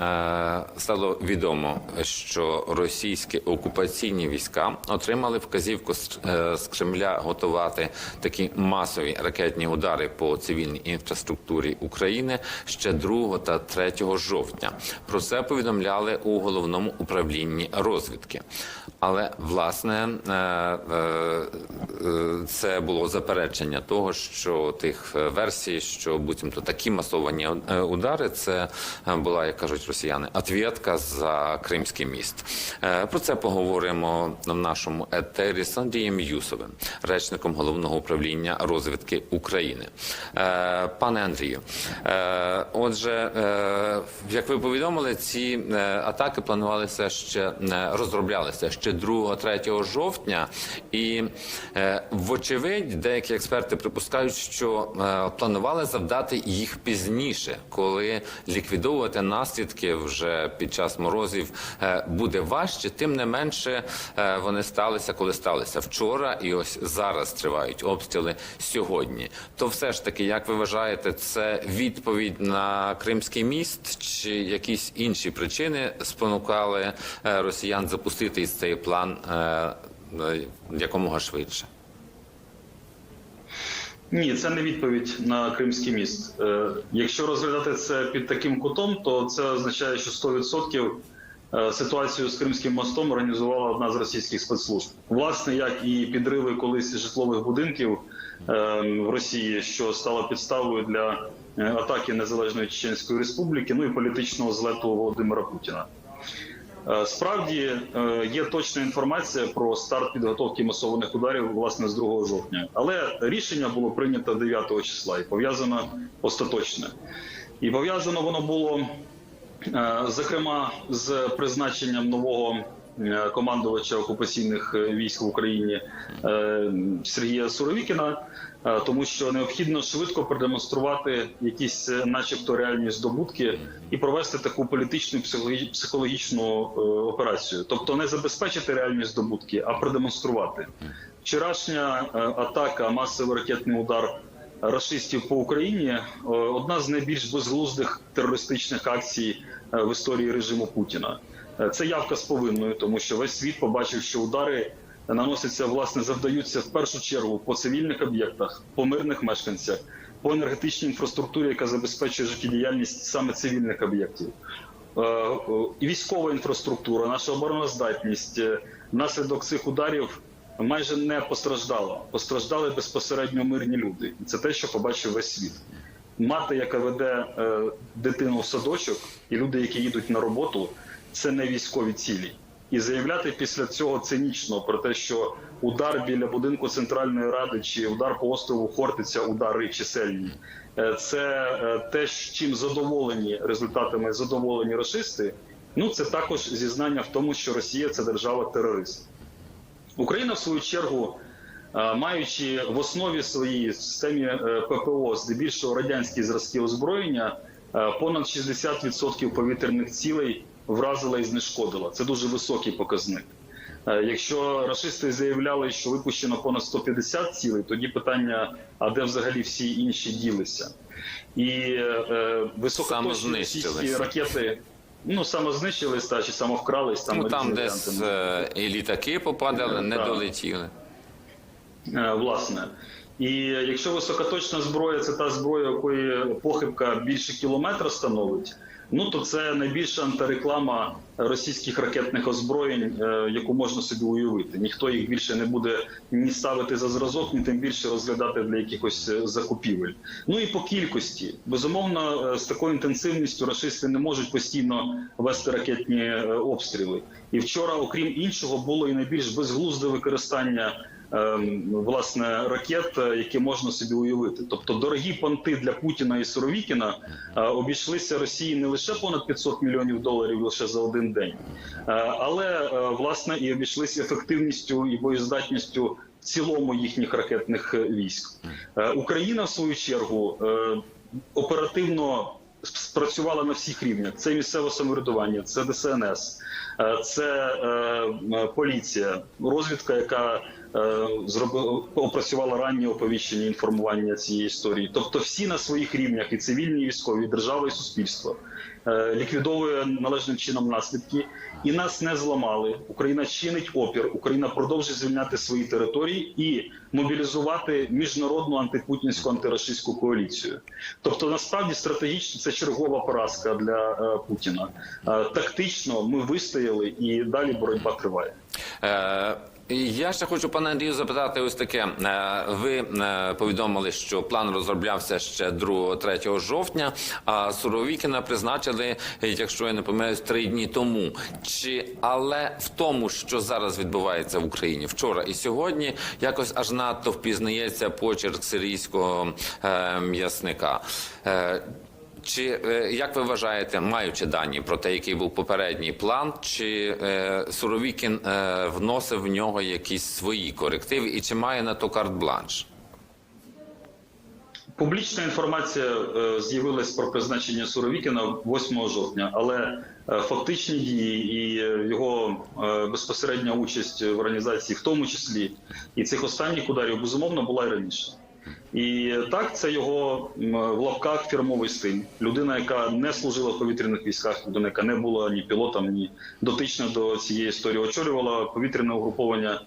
е, стало відомо, що російські окупаційні війська отримали вказівку з е, Кремля готувати такі масові ракетні удари по цивільній інфраструктурі України ще 2 та 3 жовтня. Про це повідомляли у головному управлінні розвідки. Але власне е, це було заперечення того, що тих версій, що буцімто такі масовані удари, це була, як кажуть росіяни, отвєтка за Кримський міст. Е, Про це поговоримо в нашому етері з Андрієм Юсовим, речником головного управління розвідки України. Е, Пане Андрію, е, отже, як ви повідомили, ці атаки планувалися ще розроблялися ще 2-3 жовтня, і вочевидь, деякі експерти припускають, що планували завдати їх пізніше, коли ліквідовувати наслідки вже під час морозів е, буде важче. Тим не менше е, вони сталися, коли сталися вчора, і ось зараз тривають обстріли сьогодні. То все ж таки, як ви вважаєте, це відповідь на Кримський міст, чи якісь інші причини спонукали е, росіян запустити цей план якомога швидше? Ні, це не відповідь на Кримський міст. Е, Якщо розглядати це під таким кутом, то це означає, що 100% е, ситуацію з Кримським мостом організувала одна з російських спецслужб. Власне, як і підриви колись житлових будинків е, в Росії, що стало підставою для атаки Незалежної Чеченської Республіки, ну і політичного злету Володимира Путіна. Е, Справді е, є точна інформація про старт підготовки масованих ударів власне з 2 жовтня, але рішення було прийнято 9 числа і пов'язано остаточне. І пов'язано воно було е, зокрема з призначенням нового командувача окупаційних е, військ в Україні е, Сергія Суровікіна, е, тому що необхідно швидко продемонструвати якісь, е, начебто, реальні здобутки і провести таку політичну психологічну е, операцію, тобто не забезпечити реальні здобутки, а продемонструвати. Вчорашня е, атака, масовий ракетний удар рашистів по Україні е, одна з найбільш безглуздих терористичних акцій е, в історії режиму Путіна. Е, Це явка з повинною, тому що весь світ побачив, що удари наносяться, власне, завдаються в першу чергу по цивільних об'єктах, по мирних мешканцях, по енергетичній інфраструктурі, яка забезпечує життєдіяльність саме цивільних об'єктів. Е, е, І військова інфраструктура, наша обороноздатність внаслідок цих ударів майже не постраждала. Постраждали безпосередньо мирні люди. Це те, що побачив весь світ. Мати, яка веде дитину в садочок, і люди, які їдуть на роботу, це не військові цілі. І заявляти після цього цинічно про те, що удар біля будинку Центральної Ради чи удар по острову Хортиця, удари чисельні, е, це е, те, чим задоволені результатами задоволені рашисти. Ну це також зізнання в тому, що Росія це держава-терорист. Україна, в свою чергу, е, маючи в основі своїй системі ППО здебільшого радянські зразки озброєння, понад 60% повітряних цілей вразила і знешкодила. Це дуже високий показник. Е, Якщо рашисти заявляли, що випущено понад 150 цілей, тоді питання: а де взагалі всі інші ділися? І е, високоточні російські ракети. Ну, самознищились, та чи самовкрались, там, Ну там десь е, і літаки попадали, не Так. долетіли. Е, власне. І якщо високоточна зброя це та зброя, якої похибка більше кілометра становить, ну то це найбільша антиреклама російських ракетних озброєнь, е, яку можна собі уявити. Ніхто їх більше не буде ні ставити за зразок, ні тим більше розглядати для якихось е, закупівель. Ну і по кількості безумовно, е, з такою інтенсивністю рашисти не можуть постійно вести ракетні обстріли. І вчора, окрім іншого, було і найбільш безглузде використання власне ракет, е, які можна собі уявити. Тобто дорогі понти для Путіна і Суровікіна е, обійшлися Росії не лише понад 500 мільйонів доларів лише за один день, е, але власне і обійшлися ефективністю і боєздатністю в цілому їхніх ракетних військ. Україна, в свою чергу, оперативно спрацювала на всіх рівнях. Це місцеве самоврядування, це ДСНС, це поліція, розвідка, яка зробила опрацювала раннє оповіщення інформування цієї історії. Тобто, всі на своїх рівнях, і цивільні, і військові, і держава, і суспільство е, ліквідовує належним чином наслідки, і нас не зламали. Україна чинить опір. Україна продовжує звільняти свої території і мобілізувати міжнародну антипутінську антирашистську коаліцію. Тобто, насправді стратегічно це чергова поразка для е, Путіна. Е, тактично ми вистояли, і далі боротьба триває. Я ще хочу пане Андрію запитати ось таке. Е, Ви е, повідомили, що план розроблявся ще 2-3 жовтня, а Суровікіна призначили, якщо я не помиляюсь, три дні тому. Чи але в тому, що зараз відбувається в Україні вчора і сьогодні, якось аж надто впізнається почерк сирійського е, м'ясника. Чи е, як ви вважаєте, маючи дані про те, який був попередній план, чи е, Суровікін е, вносив в нього якісь свої корективи, і чи має на то карт-бланш? Публічна інформація з'явилась про призначення Суровікіна 8 жовтня, але фактичні дії і його безпосередня участь в організації, в тому числі і цих останніх ударів, безумовно, була і раніше. І так, це його в лапках фірмовий стиль. Людина, яка не служила в повітряних військах, людина, яка не була ні пілотом, ні дотична до цієї історії, очолювала повітряне угруповання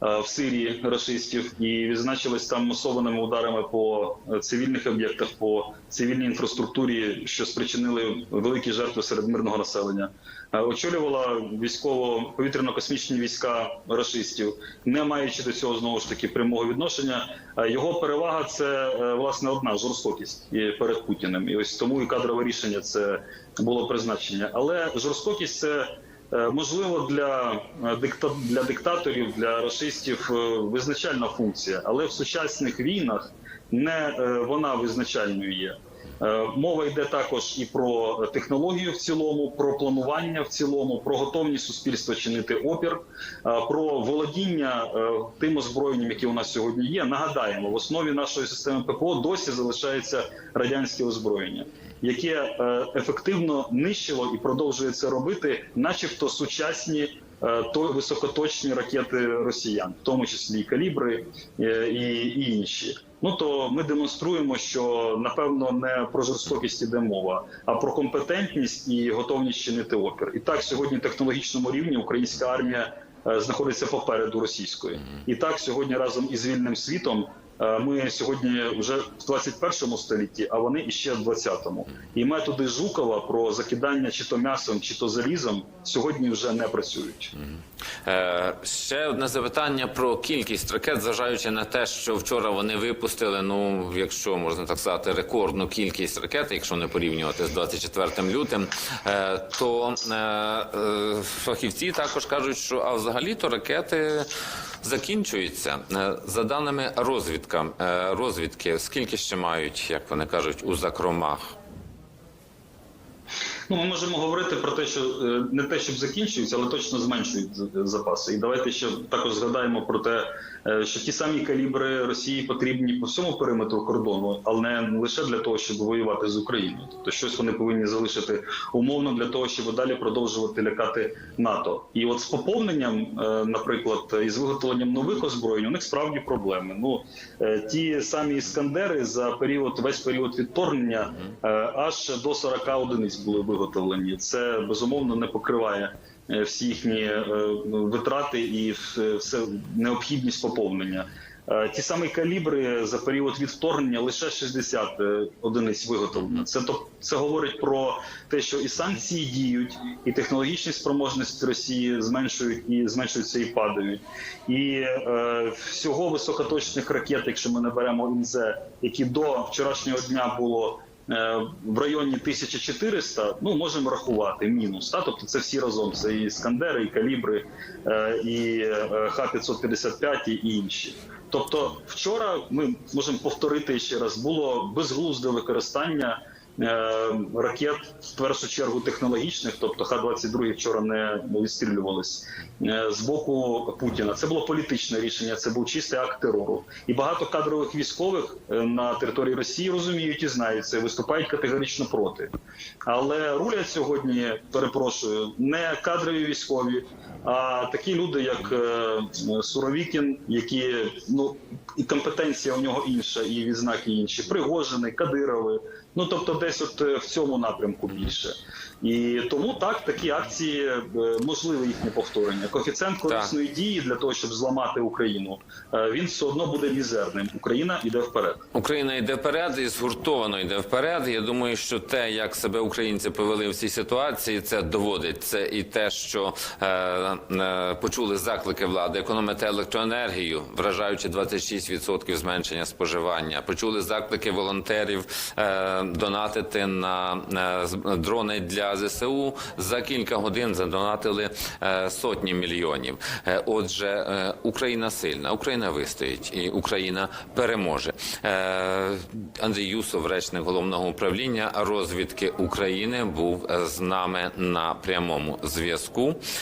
в Сирії рашистів і відзначились там масованими ударами по е, цивільних об'єктах, по цивільній інфраструктурі, що спричинили великі жертви серед мирного населення. Е, Очолювала військово повітряно-космічні війська рашистів, не маючи до цього знову ж таки прямого відношення. Е, Його перевага це е, власне одна жорстокість перед Путіним. І ось тому і кадрове рішення це було призначення. Але жорстокість це Е, Можливо, для е, дикта для диктаторів, для расистів е, визначальна функція, але в сучасних війнах не е, вона визначальною є. Е, Мова йде також і про технологію в цілому, про планування в цілому, про готовність суспільства чинити опір, е, про володіння е, тим озброєнням, які у нас сьогодні є. Нагадаємо, в основі нашої системи ППО досі залишається радянське озброєння яке е, ефективно нищило і продовжує це робити, начебто сучасні. е, То високоточні ракети росіян, в тому числі і калібри е, і, і інші. Ну то ми демонструємо, що напевно не про жорстокість іде мова, а про компетентність і готовність чинити опір. І так сьогодні технологічному рівні українська армія знаходиться попереду російської. І так сьогодні разом із вільним світом. Е, Ми сьогодні вже в 21 столітті, а вони іще в 20-му. І методи Жукова про закидання чи то м'ясом, чи то залізом сьогодні вже не працюють. Е, ще одне запитання про кількість ракет, зважаючи на те, що вчора вони випустили, ну якщо можна так сказати, рекордну кількість ракет, якщо не порівнювати з 24 лютим, е, то фахівці також кажуть, що а взагалі-то ракети закінчуються. Е, за даними розвідка, е, розвідки, скільки ще мають, як вони кажуть, у закромах? Ну, ми можемо говорити про те, що е, не те, щоб закінчуються, але точно зменшують запаси. І давайте ще також згадаємо про те, е, що ті самі калібри Росії потрібні по всьому периметру кордону, але не лише для того, щоб воювати з Україною. Тобто щось вони повинні залишити умовно для того, щоб далі продовжувати лякати НАТО. І от з поповненням, е, наприклад, і з виготовленням нових озброєнь, у них справді проблеми. Ну е, ті самі іскандери за період весь період відторгнення е, аж до 40 одиниць були виготовлені. Це безумовно не покриває е, всі їхні е, витрати і все необхідність поповнення. Е, Ті самі калібри за період від вторгнення лише 60 е, одиниць виготовлено. Це то це говорить про те, що і санкції діють, і технологічні спроможності Росії зменшують і зменшуються і падають. І е, всього високоточних ракет, якщо ми наберемо ІНЗ, які до вчорашнього дня було. Е, В районі 1400, ну можемо рахувати мінус. Та? Тобто це всі разом. Це і Скандери, і Калібри, е, і е, Х-555, і інші. Тобто, вчора ми можемо повторити ще раз, було безглузде використання ракет, в першу чергу технологічних, тобто Х-22 вчора не відстрілювались е, з боку Путіна. Це було політичне рішення, це був чистий акт терору. І багато кадрових військових е, на території Росії розуміють і знають це, виступають категорично проти. Але рулять сьогодні, перепрошую, не кадрові військові, а такі люди, як е, Суровікін, які ну і компетенція у нього інша, і відзнаки інші. Пригожини, Кадирови. Ну тобто, десь от е, в цьому напрямку більше. І тому так такі акції е, можливе їхнє повторення. Коефіцієнт корисної дії для того, щоб зламати Україну, е, він все одно буде мізерним. Україна йде вперед. Україна йде вперед і згуртовано йде вперед. Я думаю, що те, як себе українці повели в цій ситуації, це доводить. Це і те, що е, е, почули заклики влади економити електроенергію, вражаючи 26% зменшення споживання. Почули заклики волонтерів е, донатити на е, дрони для ЗСУ. За кілька годин задонатили е, сотні мільйонів. Е, отже, е, Україна сильна, Україна вистоїть і Україна переможе. Андрій Юсов, речник головного управління розвідки України, був з нами на прямому зв'язку.